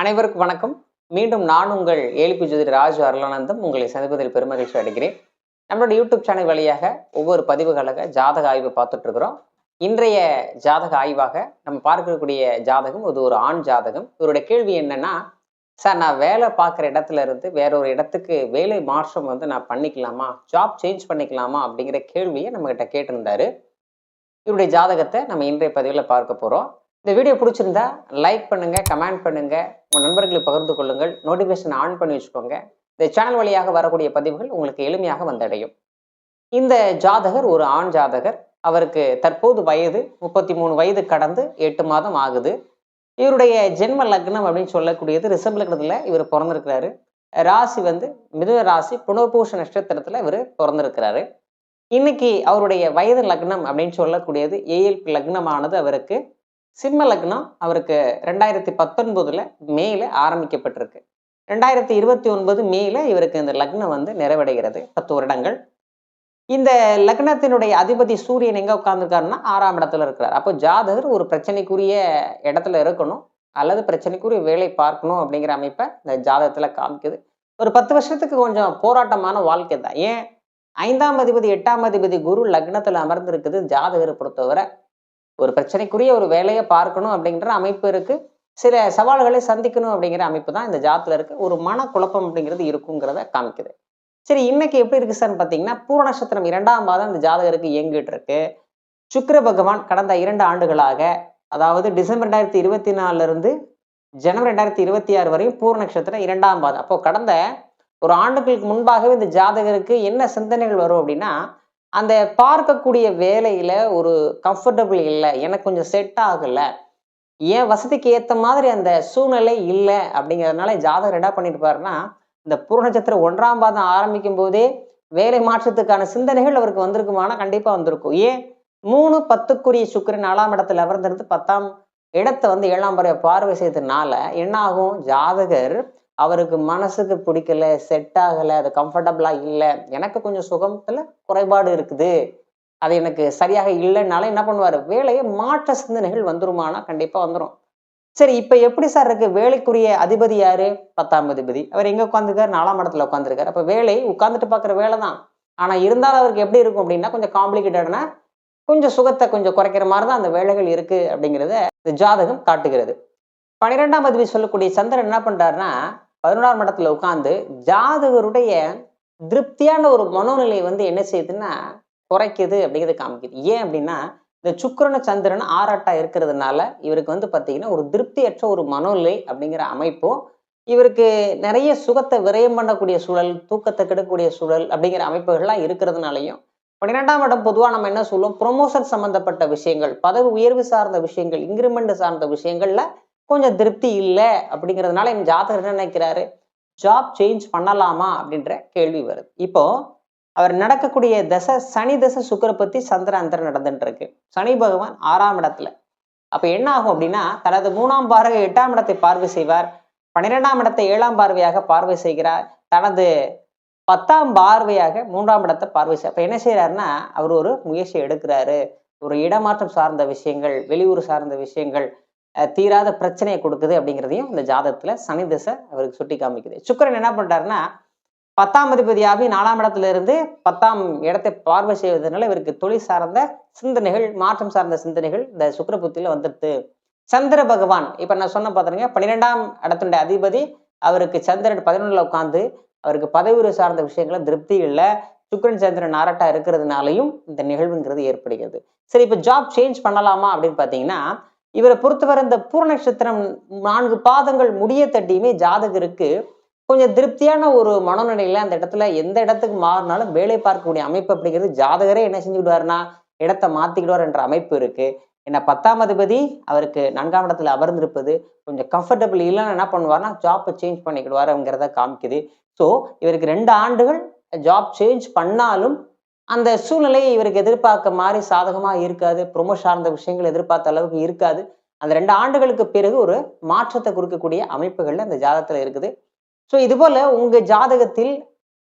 அனைவருக்கும் வணக்கம். மீண்டும் நான் உங்கள் ஏலிபி ஜோதி ராஜு அருளானந்தம் உங்களை சந்திப்பதில் பெருமகிழ்ச்சி அடைகிறேன். நம்மளோட யூடியூப் சேனல் வழியாக ஒவ்வொரு பதிவுகளாக ஜாதக ஆய்வு பார்த்துட்டு இருக்கிறோம் இன்றைய ஜாதக ஆய்வாக நம்ம பார்க்கக்கூடிய ஜாதகம் இது ஒரு ஆண் ஜாதகம். இவருடைய கேள்வி என்னன்னா சார் நான் வேலை பார்க்குற இடத்துல இருந்து வேற ஒரு இடத்துக்கு வேலை மாற்றம் வந்து நான் பண்ணிக்கலாமா? ஜாப் சேஞ்ச் பண்ணிக்கலாமா? அப்படிங்கிற கேள்வியை நம்மகிட்ட கேட்டிருந்தாரு. இவருடைய ஜாதகத்தை நம்ம இன்றைய பதிவில் பார்க்க போகிறோம் இந்த வீடியோ பிடிச்சிருந்தா லைக் பண்ணுங்க கமெண்ட் பண்ணுங்க. உங்கள் நண்பர்களுக்கு பகிர்ந்து கொள்ளுங்கள். நோட்டிஃபிகேஷன் ஆன் பண்ணி வச்சுக்கோங்க. இந்த சேனல் வழியாக வரக்கூடிய பதிவுகள் உங்களுக்கு எளிமையாக வந்தடையும். இந்த ஜாதகர் ஒரு ஆண் ஜாதகர். அவருக்கு தற்போது வயது முப்பத்தி மூணு வயது கடந்து எட்டு மாதம் ஆகுது. இவருடைய ஜென்ம லக்னம் அப்படின்னு சொல்லக்கூடியது ரிஷப லக்னத்தில் இவர் பிறந்திருக்கிறாரு. ராசி வந்து மிதுன ராசி புனர்பூஷ நட்சத்திரத்தில் இவர் பிறந்திருக்கிறாரு. இன்னைக்கு அவருடைய வயது லக்னம் அப்படின்னு சொல்லக்கூடியது ஏஎல்பி லக்னமானது அவருக்கு. சிம்ம லக்னம் அவருக்கு ரெண்டாயிரத்தி பத்தொன்பதுல மேல ஆரம்பிக்கப்பட்டிருக்கு. ரெண்டாயிரத்தி இருபத்தி ஒன்பது மேல இவருக்கு இந்த லக்னம் வந்து நிறைவடைகிறது. பத்து வருடங்கள். இந்த லக்னத்தினுடைய அதிபதி சூரியன் எங்க உட்கார்ந்துருக்காருன்னா ஆறாம் இடத்துல இருக்கிறார். அப்போ ஜாதகர் ஒரு பிரச்சனைக்குரிய இடத்துல இருக்கணும். அல்லது பிரச்சனைக்குரிய வேலை பார்க்கணும் அப்படிங்கிற அமைப்பை இந்த ஜாதகத்துல காமிக்குது. ஒரு பத்து வருஷத்துக்கு கொஞ்சம் போராட்டமான வாழ்க்கை தான். ஏன்? ஐந்தாம் அதிபதி எட்டாம் அதிபதி குரு லக்னத்துல அமர்ந்திருக்குது ஜாதகரை பொறுத்தவரை. ஒரு பிரச்சனைக்குரிய ஒரு வேலையை பார்க்கணும் அப்படிங்கிற அமைப்பு இருக்கு. சில சவால்களை சந்திக்கணும் அப்படிங்கிற அமைப்பு தான் இந்த ஜாத்துல இருக்கு. ஒரு மன குழப்பம் அப்படிங்கிறது இருக்குங்கிறத காமிக்குது. சரி இன்னைக்கு எப்படி இருக்கு சார்னு பார்த்தீங்கன்னா பூர நட்சத்திரம் இரண்டாம் மாதம் இந்த ஜாதகருக்கு இயங்கிட்டு இருக்கு. சுக்கர பகவான் கடந்த இரண்டு ஆண்டுகளாக அதாவது டிசம்பர் ரெண்டாயிரத்தி இருபத்தி நாலுல இருந்து ஜனவரி ரெண்டாயிரத்தி இருபத்தி ஆறு வரையும் பூர நட்சத்திரம் இரண்டாம் மாதம் அப்போ கடந்த ஒரு ஆண்டுகளுக்கு முன்பாகவே இந்த ஜாதகருக்கு என்ன சிந்தனைகள் வரும் அப்படின்னா அந்த பார்க்கக்கூடிய வேலையில ஒரு கம்ஃபர்டபுள் இல்லை. எனக்கு கொஞ்சம் செட் ஆகலை. என் வசதிக்கு ஏற்ற மாதிரி அந்த சூழ்நிலை இல்லை அப்படிங்கிறதுனால ஜாதகர் என்ன பண்ணியிருப்பாருன்னா இந்த இந்த பூர்ணச்சத்திரம் ஒன்றாம் பாதம் ஆரம்பிக்கும் போதே வேலை மாற்றத்துக்கான சிந்தனைகள் அவருக்கு வந்திருக்குமானா கண்டிப்பாக வந்திருக்கும். ஏன்? மூணு பத்துக்குரிய சுக்கரன் நாலாம் இடத்துல அமர்ந்திருந்து பத்தாம் இடத்தை வந்து ஏழாம் பறைய பார்வை செய்ததுனால என்ன ஆகும்? ஜாதகர் அவருக்கு மனசுக்கு பிடிக்கல செட் ஆகலை அது கம்ஃபர்டபுளா இல்லை. எனக்கு கொஞ்சம் சுகத்துல குறைபாடு இருக்குது. அது எனக்கு சரியாக இல்லைன்னால என்ன பண்ணுவார்? வேலையை மாற்ற சிந்தனைகள் வந்துருமானா? கண்டிப்பாக வந்துடும் சரி இப்போ எப்படி சார் இருக்கு? வேலைக்குரிய அதிபதி யாரு? பத்தாம் அதிபதி. அவர் எங்கே உட்காந்துருக்காரு நாலாம் இடத்துல உட்காந்துருக்காரு அப்போ வேலை உட்காந்துட்டு பார்க்குற வேலை தான். ஆனால் இருந்தாலும் அவருக்கு எப்படி இருக்கும் அப்படின்னா கொஞ்சம் காம்ப்ளிகேட்டடான கொஞ்சம் சுகத்தை கொஞ்சம் குறைக்கிற மாதிரி தான் அந்த வேலைகள் இருக்குது அப்படிங்கிறத இந்த ஜாதகம் காட்டுகிறது. பன்னிரெண்டாம் பதிவு சொல்லக்கூடிய சந்திரன் என்ன பண்றாருன்னா பதினோராம் இடத்துல உட்காந்து ஜாதகருடைய திருப்தியான ஒரு மனோநிலை வந்து என்ன செய்யுதுன்னா குறைக்குது அப்படிங்கிறது காமிக்குது. ஏன் அப்படின்னா இந்த சுக்கரன சந்திரன் ஆராட்டா இருக்கிறதுனால இவருக்கு வந்து பார்த்தீங்கன்னா ஒரு திருப்தியற்ற ஒரு மனோநிலை அப்படிங்கிற அமைப்பும் இவருக்கு நிறைய சுகத்தை விரயம் பண்ணக்கூடிய சூழல் தூக்கத்தை கெடுக்கக்கூடிய சூழல் அப்படிங்கிற அமைப்புகள்லாம் இருக்கிறதுனாலையும் பன்னிரெண்டாம் இடம் பொதுவாக நம்ம என்ன சொல்லுவோம் ப்ரொமோஷன் சம்மந்தப்பட்ட விஷயங்கள் பதவி உயர்வு சார்ந்த விஷயங்கள் இன்க்ரிமெண்ட் சார்ந்த விஷயங்கள்ல கொஞ்சம் திருப்தி இல்லை அப்படிங்கிறதுனால என் ஜாதகர் என்ன நினைக்கிறாரு? ஜாப் சேஞ்ச் பண்ணலாமா? அப்படின்ற கேள்வி வருது. இப்போ அவர் நடக்கக்கூடிய தசை சனி தசை சுக்கரை பத்தி சந்திர அந்தர் நடந்துட்டு இருக்கு. சனி பகவான் ஆறாம் இடத்துல. அப்ப என்ன ஆகும் அப்படின்னா தனது மூணாம் பார்வை எட்டாம் இடத்தை பார்வை செய்வார். பன்னிரெண்டாம் இடத்தை ஏழாம் பார்வையாக பார்வை செய்கிறார். தனது பத்தாம் பார்வையாக மூன்றாம் இடத்தை பார்வை செய்ய அப்ப என்ன செய்யறாருன்னா அவர் ஒரு முயற்சி எடுக்கிறாரு. ஒரு இடமாற்றம் சார்ந்த விஷயங்கள் வெளியூர் சார்ந்த விஷயங்கள் தீராத பிரச்சனையை கொடுக்குது அப்படிங்கிறதையும் இந்த ஜாதகத்துல சனி திசை அவருக்கு சுட்டி காமிக்குது. சுக்கரன் என்ன பண்றாருன்னா பத்தாம் அதிபதியாகி நாலாம் இடத்துல இருந்து பத்தாம் இடத்தை பார்வை செய்வதனால இவருக்கு தொழில் சார்ந்த சிந்தனைகள் மாற்றம் சார்ந்த சிந்தனைகள் இந்த சுக்கர புத்தியில வந்துடுது. சந்திர பகவான் இப்ப நான் சொன்ன பாத்துருங்க பன்னிரெண்டாம் இடத்துடைய அதிபதி அவருக்கு சந்திரன் பதினொன்றுல உட்காந்து அவருக்கு பதவி சார்ந்த விஷயங்கள திருப்தி இல்லை. சுக்கரன் சந்திரன் நாரட்டா இருக்கிறதுனாலையும் இந்த நிகழ்வுங்கிறது ஏற்படுகிறது. சரி இப்ப ஜாப் சேஞ்ச் பண்ணலாமா அப்படின்னு பாத்தீங்கன்னா இவரை பொறுத்தவரை இந்த பூர்ண நட்சத்திரம் நான்கு பாதங்கள் முடிய தட்டியுமே ஜாதகருக்கு கொஞ்சம் திருப்தியான ஒரு மனநிலையில அந்த இடத்துல எந்த இடத்துக்கு மாறினாலும் வேலை பார்க்கக்கூடிய அமைப்பு அப்படிங்கிறது ஜாதகரே என்ன செஞ்சுக்கிடுவாருன்னா இடத்த மாத்திக்கிடுவார் என்ற அமைப்பு இருக்கு. என்ன பத்தாம் அதிபதி அவருக்கு நான்காம் இடத்துல அமர்ந்திருப்பது கொஞ்சம் கம்ஃபர்டபுள் இல்லைன்னு என்ன பண்ணுவார்னா ஜாப்பை சேஞ்ச் பண்ணிக்கிடுவாருங்கிறத காமிக்குது. ஸோ இவருக்கு ரெண்டு ஆண்டுகள் ஜாப் சேஞ்ச் பண்ணாலும் அந்த சூழ்நிலையை இவருக்கு எதிர்பார்க்க மாதிரி சாதகமாக இருக்காது. ப்ரொமோ சார்ந்த விஷயங்கள் எதிர்பார்த்த அளவுக்கு இருக்காது. அந்த ரெண்டு ஆண்டுகளுக்கு பிறகு ஒரு மாற்றத்தை கொடுக்கக்கூடிய அமைப்புகள் அந்த ஜாதகத்தில் இருக்குது. ஸோ இதுபோல் உங்கள் ஜாதகத்தில்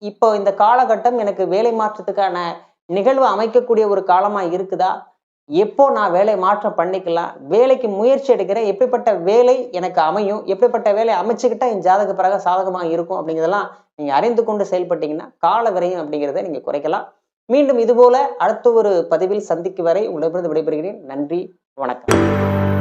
இப்போ இந்த காலகட்டம் எனக்கு வேலை மாற்றத்துக்கான நிகழ்வு அமைக்கக்கூடிய ஒரு காலமாக இருக்குதா? எப்போ நான் வேலை மாற்றம் பண்ணிக்கலாம்? வேலைக்கு முயற்சி எடுக்கிறேன் எப்படிப்பட்ட வேலை எனக்கு அமையும்? எப்படிப்பட்ட வேலை அமைச்சுக்கிட்டா என் ஜாதக பிறகு சாதகமாக இருக்கும்? அப்படிங்கிறதெல்லாம் நீங்கள் அறிந்து கொண்டு செயல்பட்டீங்கன்னா கால விரையும் அப்படிங்கிறத நீங்கள் குறைக்கலாம். மீண்டும் இதுபோல அடுத்த ஒரு பதிவில் சந்திக்கு வரை உங்களிடமிருந்து விடைபெறுகிறேன். நன்றி வணக்கம்.